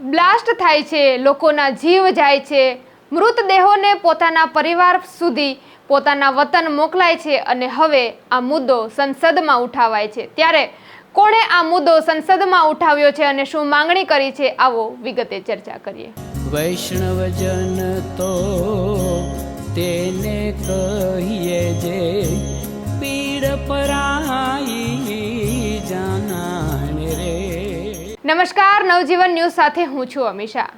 Blast થાય છે, લોકોના જીવ જાય છે. મૃતદેહોને પોતાના પરિવાર સુધી પોતાના વતન મોકલાય છે અને હવે આ મુદ્દો સંસદમાં ઉઠાવાય છે. ત્યારે કોણે આ મુદ્દો સંસદમાં ઉઠાવ્યો છે અને શું માંગણી કરી છે, આવો વિગતે ચર્ચા કરીએ. વૈષ્ણવજન તો તેને કહીએ જે નમસ્કાર, નવજીવન ન્યૂઝ સાથે હું છું અમીષા.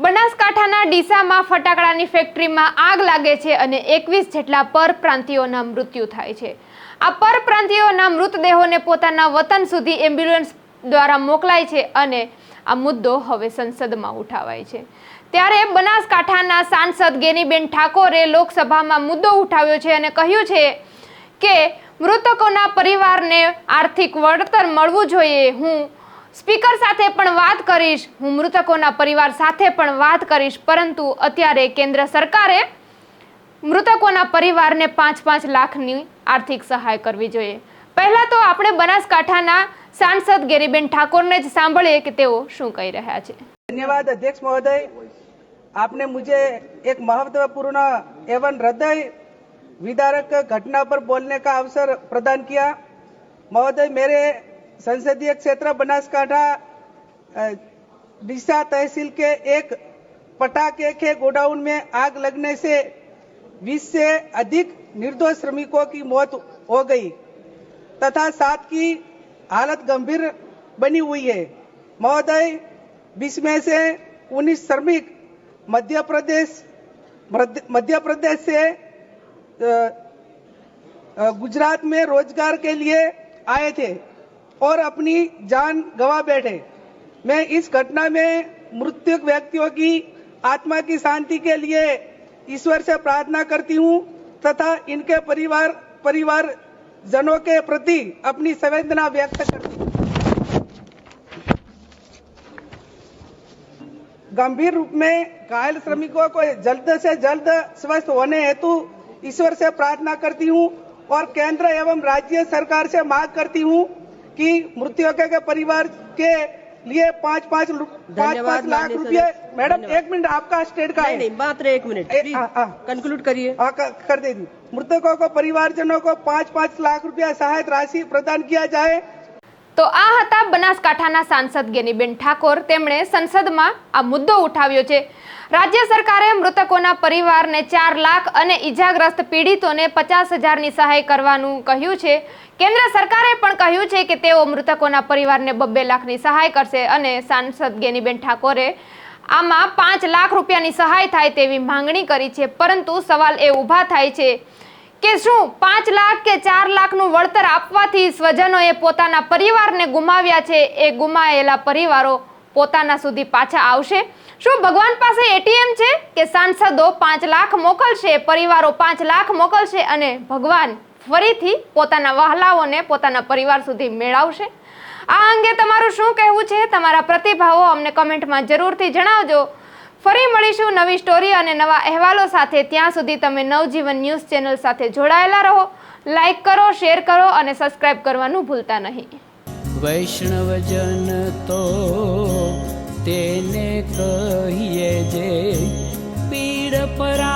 બનાસકાંઠાના ડીસામાં ફટાકડાની ફેક્ટરીમાં આગ લાગે છે અને એકવીસ જેટલા પરપ્રાંતિયોના મૃત્યુ થાય છે. આ પરપ્રાંતિયોના મૃતદેહોને પોતાના વતન સુધી એમ્બ્યુલન્સ દ્વારા મોકલાય છે અને આ મુદ્દો હવે સંસદમાં ઉઠાવાય છે. ત્યારે બનાસકાંઠાના સાંસદ ગેનીબેન ઠાકોરે લોકસભામાં મુદ્દો ઉઠાવ્યો છે અને કહ્યું છે કે, મૃતકોના પરિવારને આર્થિક વળતર મળવું જોઈએ. હું સ્પીકર સાથે પણ વાત કરીશ હું મૃતકોના પરિવાર સાથે પણ વાત કરીશ પરંતુ અત્યારે કેન્દ્ર સરકારે મૃતકોના પરિવારને પાંચ પાંચ લાખની આર્થિક સહાય કરવી જોઈએ પહેલા તો આપણે બનાસકાંઠાના સાંસદ ગેરીબેન ઠાકોરને જ સાંભળીએ કે તેઓ શું કહી રહ્યા છે धन्यवाद अध्यक्ष महोदय आपने मुझे एक महत्वपूर्ण एवं हृदय विदारक घटना पर बोलने का अवसर प्रदान किया महोदय मेरे संसदीय क्षेत्र बनासकांठा डिसा तहसील के एक पटाखे के गोडाउन में आग लगने से 20 से अधिक निर्दोष श्रमिकों की मौत हो गई तथा सात की हालत गंभीर बनी हुई है। महोदय, बीस में से उन्नीस श्रमिक मध्य प्रदेश मध्य प्रदेश से गुजरात में रोज़गार के लिए आए थे। और अपनी जान गवा बैठे। मैं इस घटना में मृत्यु व्यक्तियों की आत्मा की शांति के लिए ईश्वर से प्रार्थना करती हूँ तथा इनके परिवार परिवार जनों के प्रति अपनी संवेदना व्यक्त करती हूँ। गंभीर रूप में घायल श्रमिकों को जल्द से जल्द स्वस्थ होने हेतु ईश्वर से प्रार्थना करती हूँ और केंद्र एवं राज्य सरकार से मांग करती हूँ कि मृतकों के परिवार के लिए पाँच पाँच पाँच पाँच लाख रुपए मैडम एक मिनट आपका स्टेट का नहीं है। नहीं मात्र एक मिनट। प्लीज़ हाँ, हाँ। कंक्लूड करिए। हाँ, कर, कर दे दी। मृतकों को परिवारजनों को पाँच पाँच लाख रुपया सहायता राशि प्रदान किया जाए। તો આ હતા બનાસકાંઠાના સાંસદ ગેનીબેન ઠાકોર. તેમણે સંસદમાં આ મુદ્દો ઉઠાવ્યો છે. રાજ્ય સરકારે મૃતકોના પરિવારને ચાર લાખ અને ઈજાગ્રસ્ત પીડિતોને પચાસ હજારની સહાય કરવાનું કહ્યું છે. કેન્દ્ર સરકારે પણ કહ્યું છે કે તેઓ મૃતકોના પરિવારને બબ્બે લાખની સહાય કરશે અને સાંસદ ગેનીબેન ઠાકોરે આમાં પાંચ લાખ રૂપિયાની સહાય થાય તેવી માંગણી કરી છે. પરંતુ સવાલ એ ઊભા થાય છે કે શું પાંચ લાખ કે ચાર લાખનું વળતર આપવાથી સ્વજનોએ પોતાના પરિવારને ગુમાવ્યા છે એ ગુમાયેલા પરિવારો પોતાના સુધી પાછા આવશે? શું ભગવાન પાસે એટીએમ છે કે સાંસદો પાંચ લાખ મોકલશે, પરિવારો પાંચ લાખ મોકલશે અને ભગવાન ફરીથી પોતાના વહાલાઓને પોતાના પરિવાર સુધી મેળવશે? આ અંગે તમારું શું કહેવું છે? તમારા પ્રતિભાવો અમને કમેન્ટમાં જરૂરથી જણાવજો. મળીશું નવી સ્ટોરી અને નવા અહેવાલો સાથે. ત્યાં સુધી તમે નવજીવન ન્યૂઝ ચેનલ સાથે જોડાયેલા રહો. લાઈક કરો શેર કરો અને સબસ્ક્રાઇબ કરવાનું ભૂલતા નહીં. વૈષ્ણવજન તો તેને કહીએ જે પીડ પરાઈ